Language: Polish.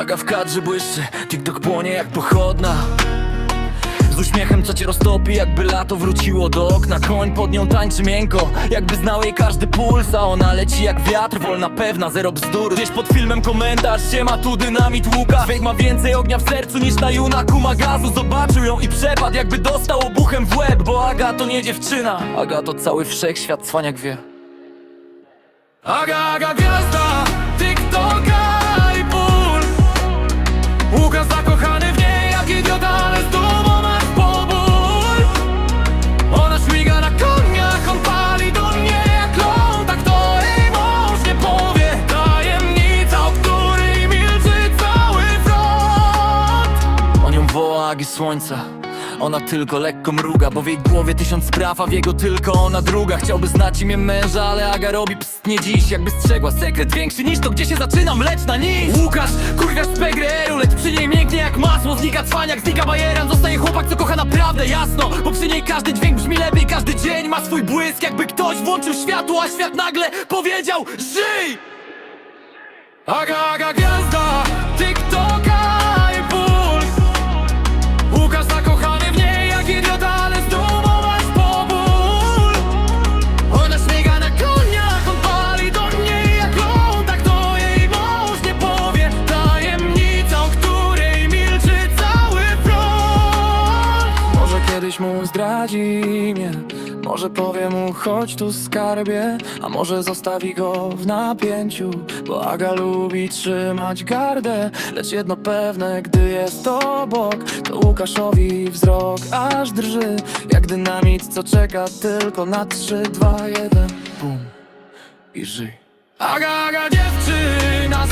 Aga w kadrze błyszczy, TikTok płonie jak pochodna. Z uśmiechem, co cię roztopi, jakby lato wróciło do okna. Koń pod nią tańczy miękko, jakby znał jej każdy puls A ona leci jak wiatr, wolna, pewna, zero bzdur. Gdzieś pod filmem komentarz, siema tu dynamit łuka. Fake ma więcej ognia w sercu niż na junaku ma gazu Zobaczył ją i przepadł, jakby dostał obuchem w łeb Bo Aga to nie dziewczyna, Aga to cały wszechświat, cwaniak wie. Aga, Aga agi słońca. Ona tylko lekko mruga, bo w jej głowie tysiąc spraw, a w jego tylko ona druga. Chciałby znać imię męża, ale Aga robi pst nie dziś. Jakby strzegła sekret większy niż to, gdzie się zaczyna mleczna nić Łukasz, kurwiasz z PGR-u, lecz przy niej mięknie jak masło. Znika cwaniak, znika bajeran, zostaje chłopak, co kocha naprawdę jasno. Bo przy niej każdy dźwięk brzmi lepiej, każdy dzień ma swój błysk. Jakby ktoś włączył światło, a świat nagle powiedział Żyj! Aga, kiedyś mu zdradzi mnie Może powie mu chodź tu skarbie A może zostawi go w napięciu Bo Aga lubi trzymać gardę. Lecz jedno pewne, gdy jest obok To Łukaszowi wzrok aż drży. Jak dynamit, co czeka tylko na 3, 2, 1 Bum i żyj. Aga, aga dziewczyna